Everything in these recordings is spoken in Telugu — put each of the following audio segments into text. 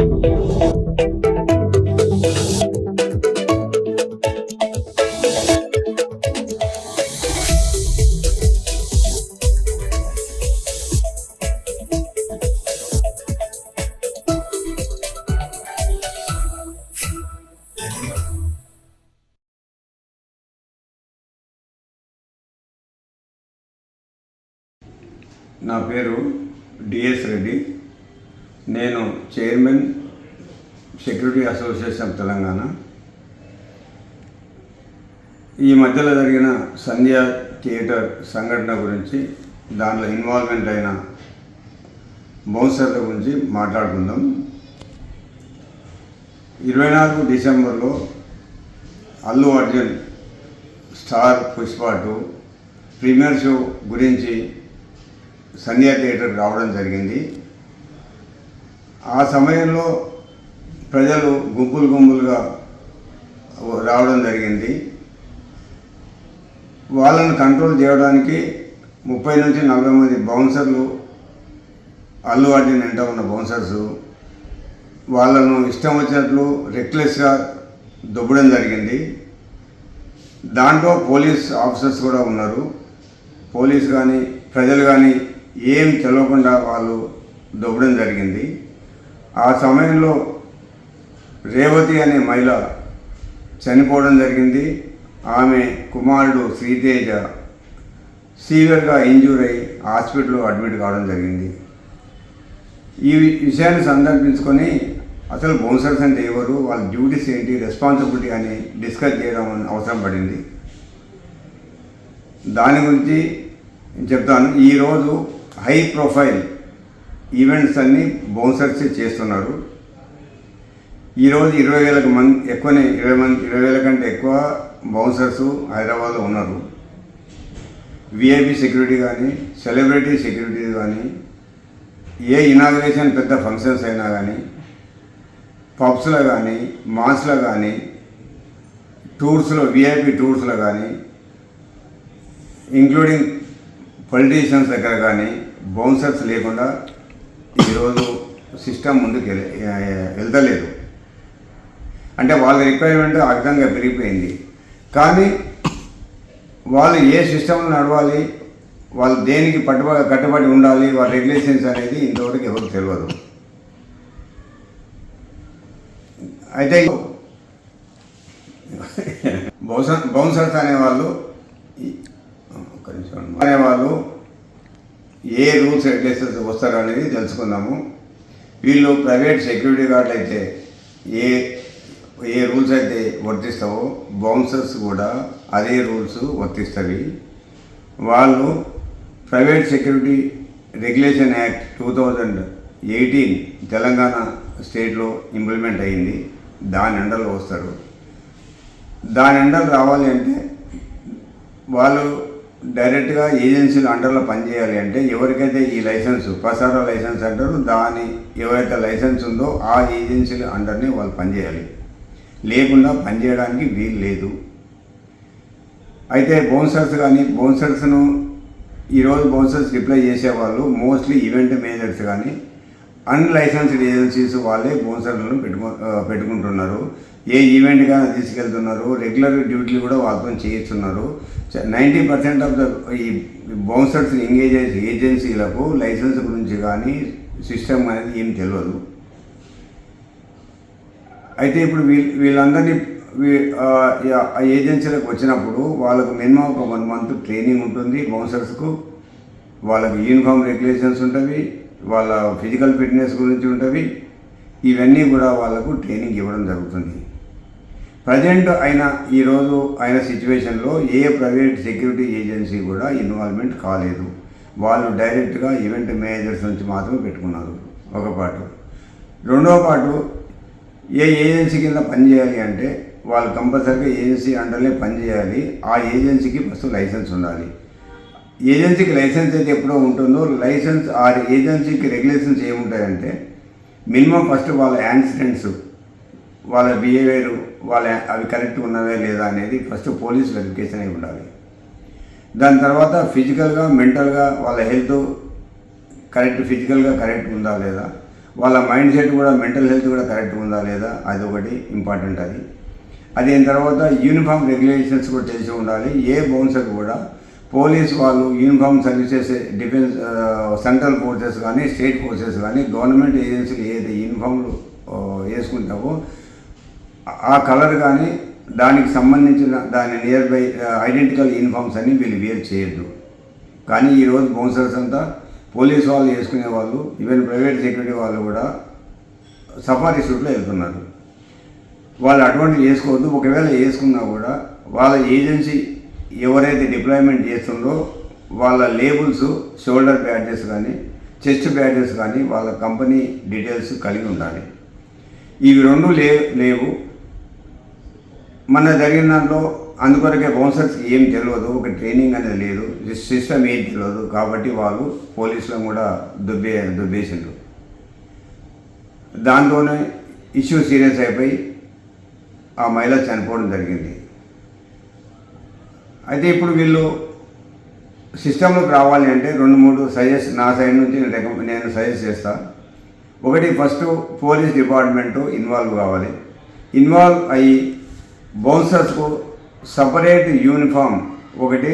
నా పేరు డిఎస్ రెడ్డి. నేను chairman security association of Telangana. ఈ మధ్యలో జరిగిన సంధ్య థియేటర్ సంఘటన గురించి దానిలో ఇన్వాల్వ్మెంట్ అయిన బౌన్సర్ల గురించి మాట్లాడుకుందాం. ఇరవై నాలుగు డిసెంబర్లో Allu Arjun star Pushpa two premiere show గురించి సంధ్యా థియేటర్ రావడం జరిగింది. ఆ సమయంలో ప్రజలు గుంపులు గుంపులుగా రావడం జరిగింది. వాళ్ళను కంట్రోల్ చేయడానికి ముప్పై నుంచి నలభై మంది బౌన్సర్లు అల్లు అర్జున్ వెంట ఉన్న బౌన్సర్స్ వాళ్ళను ఇష్టం వచ్చినట్లు రెక్లెస్గా దొబ్బడం జరిగింది. దాంట్లో పోలీస్ ఆఫీసర్స్ కూడా ఉన్నారు. పోలీస్ కానీ ప్రజలు కానీ ఏం తెలవకుండా వాళ్ళు దొబ్బడం జరిగింది. ఆ సమయంలో రేవతి అనే మహిళ చనిపోవడం జరిగింది. ఆమె కుమారుడు శ్రీతేజ సీవియర్గా ఇంజూర్ అయి హాస్పిటల్లో అడ్మిట్ కావడం జరిగింది. ఈ విషయాన్ని సందర్భించుకొని అసలు బౌన్సర్స్ అంటే ఎవరు వాళ్ళ డ్యూటీస్ ఏంటి రెస్పాన్సిబిలిటీ అని డిస్కస్ చేయడం అవసరం పడింది. దాని గురించి చెప్తాను. ఈరోజు హై ప్రొఫైల్ ఈవెంట్స్ అన్నీ బౌన్సర్సే చేస్తున్నారు. ఈరోజు ఇరవై వేలకు మంది ఎక్కువనే ఇరవై మంది ఇరవై వేల కంటే ఎక్కువ బౌన్సర్స్ హైదరాబాద్లో ఉన్నారు. విఐపి సెక్యూరిటీ కానీ సెలబ్రిటీ సెక్యూరిటీ కానీ ఏ ఇనాగ్రేషన్ పెద్ద ఫంక్షన్స్ అయినా కానీ పబ్స్లో కానీ మాల్స్లో కానీ టూర్స్లో విఐపి టూర్స్లో కానీ ఇంక్లూడింగ్ పొలిటీషియన్స్ దగ్గర కానీ బౌన్సర్స్ లేకుండా ఈరోజు సిస్టమ్ ముందుకు వెళ్తలేదు. అంటే వాళ్ళ రిక్వైర్మెంట్ ఆ విధంగా పెరిగిపోయింది. కానీ వాళ్ళు ఏ సిస్టంలో నడవాలి వాళ్ళు దేనికి పట్టుబడి కట్టుబడి ఉండాలి వాళ్ళ రెగ్యులేషన్స్ అనేది ఇంతవరకు ఎవరికి తెలియదు అయితే బౌన్సర్స్ అనేవాళ్ళు ఈ- నిమిషం అనేవాళ్ళు ఏ రూల్స్ రెగ్యులేషన్స్ వస్తారో అనేది తెలుసుకుందాము. వీళ్ళు ప్రైవేట్ సెక్యూరిటీ గార్డులు అయితే ఏ ఏ రూల్స్ అయితే వర్తిస్తావో బౌన్సర్స్ కూడా అదే రూల్స్ వర్తిస్తాయి. వాళ్ళు private security regulation act two thousand eighteen Telangana స్టేట్లో ఇంప్లిమెంట్ అయ్యింది దాని అండర్లో వస్తారు. దాని అండర్ రావాలి అంటే వాళ్ళు డైరెక్ట్గా ఏజెన్సీల అండర్లో పనిచేయాలి అంటే ఎవరికైతే ఈ లైసెన్స్ ప్రసార లైసెన్స్ అంటారు దాని ఎవరైతే లైసెన్స్ ఉందో ఆ ఏజెన్సీల అండర్నే వాళ్ళు పనిచేయాలి. లేకుండా పనిచేయడానికి వీలు లేదు. అయితే బౌన్సర్స్ కానీ బౌన్సర్స్ను ఈరోజు బౌన్సర్స్ రిప్లై చేసేవాళ్ళు మోస్ట్లీ ఈవెంట్ మేనేజర్స్ కానీ అన్లైసెన్స్డ్ ఏజెన్సీస్ వాళ్ళే బౌన్సర్లను పెట్టుకు పెట్టుకుంటున్నారు. ఏ ఈవెంట్గా తీసుకెళ్తున్నారు రెగ్యులర్ డ్యూటీలు కూడా వాళ్ళతో చేయిస్తున్నారు. నైంటీ పర్సెంట్ ఆఫ్ ద ఈ బౌన్సర్స్ ఎంగేజ్ ఏజెన్సీలకు లైసెన్స్ గురించి కానీ సిస్టమ్ అనేది ఏం తెలియదు అయితే ఇప్పుడు వీళ్ళ వీళ్ళందరినీ ఆ, ఏజెన్సీలకు వచ్చినప్పుడు వాళ్ళకు మినిమం ఒక వన్ మంత్ ట్రైనింగ్ ఉంటుంది. బౌన్సర్స్కు వాళ్ళకి యూనిఫామ్ రెగ్యులేషన్స్ ఉంటుంది వాళ్ళ ఫిజికల్ ఫిట్నెస్ గురించి ఉంటుంది ఇవన్నీ కూడా వాళ్ళకు ట్రైనింగ్ ఇవ్వడం జరుగుతుంది. ప్రజెంట్ అయిన ఈరోజు అయిన సిచ్యువేషన్లో ఏ ప్రైవేట్ సెక్యూరిటీ ఏజెన్సీ కూడా ఇన్వాల్వ్మెంట్ కాలేదు. వాళ్ళు డైరెక్ట్గా ఈవెంట్ మేనేజర్స్ నుంచి మాత్రమే పెట్టుకున్నారు. ఒక పాటు. రెండవ పాటు ఏ ఏజెన్సీ కింద పనిచేయాలి అంటే వాళ్ళు కంపల్సరీగా ఏజెన్సీ అండర్లే పనిచేయాలి ఆ ఏజెన్సీకి ఫస్ట్ లైసెన్స్ ఉండాలి. ఏజెన్సీకి లైసెన్స్ అయితే ఎప్పుడో ఉంటుందో లైసెన్స్ ఆ ఏజెన్సీకి రెగ్యులేషన్స్ ఏముంటాయంటే మినిమం ఫస్ట్ వాళ్ళ యాక్సిడెంట్స్ వాళ్ళ బిహేవియర్ వాళ్ళ అవి కరెక్ట్ ఉన్నవే లేదా అనేది ఫస్ట్ పోలీస్ వెరిఫికేషన్ అయి ఉండాలి. దాని తర్వాత ఫిజికల్గా మెంటల్గా వాళ్ళ హెల్త్ కరెక్ట్ ఫిజికల్గా కరెక్ట్ ఉందా లేదా? వాళ్ళ మైండ్ సెట్ కూడా మెంటల్ హెల్త్ కూడా కరెక్ట్గా ఉందా లేదా? అది ఒకటి ఇంపార్టెంట్ అది. అది అయిన తర్వాత యూనిఫామ్ రెగ్యులేషన్స్ కూడా తెలిసి ఉండాలి. ఏ బౌన్సర్ కూడా పోలీస్ వాళ్ళు uniform services defence central forces కానీ స్టేట్ ఫోర్సెస్ కానీ గవర్నమెంట్ ఏజెన్సీలు ఏది యూనిఫామ్లు వేసుకుంటామో వేసుకుంటావో ఆ కలర్ కానీ దానికి సంబంధించిన దాని నియర్ బై ఐడెంటికల్ యూనిఫామ్స్ అన్ని వీళ్ళు వేర్ చేయొద్దు. కానీ ఈరోజు బౌన్సర్స్ అంతా పోలీస్ వాళ్ళు వేసుకునే వాళ్ళు ఈవెన్ ప్రైవేట్ సెక్యూరిటీ వాళ్ళు కూడా సఫారీ సూట్లో వెళ్తున్నారు. వాళ్ళు అటువంటివి వేసుకోవద్దు. ఒకవేళ వేసుకున్నా కూడా వాళ్ళ ఏజెన్సీ ఎవరైతే డిప్లాయ్మెంట్ చేస్తుందో వాళ్ళ లేబుల్స్ షోల్డర్ బ్యాడ్జెస్ కానీ చెస్ట్ బ్యాడ్జెస్ కానీ వాళ్ళ కంపెనీ డీటెయిల్స్ కలిగి ఉండాలి. ఇవి రెండు లేవు. మన జరిగిన దాంట్లో అందుకొరకే బౌన్సర్స్కి ఏం తెలియదు ఒక ట్రైనింగ్ అనేది లేదు సిస్టమ్ ఏం తెలియదు కాబట్టి వాళ్ళు పోలీసులను కూడా దుబ్బే దుబ్బేసిండ్రు. దాంతోనే ఇష్యూ సీరియస్ అయిపోయి ఆ మహిళ చనిపోవడం జరిగింది. అయితే ఇప్పుడు వీళ్ళు సిస్టంలోకి రావాలి అంటే రెండు మూడు సజెస్ట్ నా సైడ్ నుంచి నేను నేను సజెస్ట్ చేస్తాను ఒకటి ఫస్ట్ పోలీస్ డిపార్ట్మెంటు ఇన్వాల్వ్ కావాలి. ఇన్వాల్వ్ అయ్యి బౌన్సర్స్కు సపరేట్ యూనిఫామ్ ఒకటి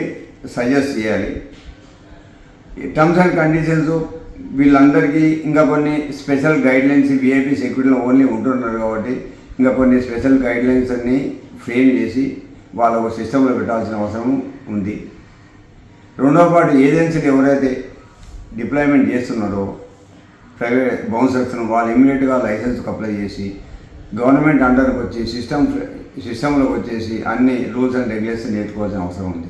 సజెస్ట్ చేయాలి. టర్మ్స్ అండ్ కండిషన్స్ వీళ్ళందరికీ ఇంకా కొన్ని స్పెషల్ గైడ్లైన్స్ విఐపి సెక్యూరిటీలో ఓన్లీ ఉంటున్నారు కాబట్టి ఇంకా కొన్ని స్పెషల్ గైడ్లైన్స్ అన్ని ఫ్రేమ్ చేసి వాళ్ళ ఒక సిస్టంలో పెట్టాల్సిన అవసరం ఉంది. రెండో పాటు ఏజెన్సీలు ఎవరైతే డిప్లాయ్మెంట్ చేస్తున్నారో ప్రైవేట్ బౌన్సర్స్ను వాళ్ళు ఇమీడియట్గా లైసెన్స్కి అప్లై చేసి గవర్నమెంట్ అండర్కి వచ్చి సిస్టమ్ సిస్టంలోకి వచ్చేసి అన్ని రూల్స్ అండ్ రెగ్యులేషన్ నేర్చుకోవాల్సిన అవసరం ఉంది.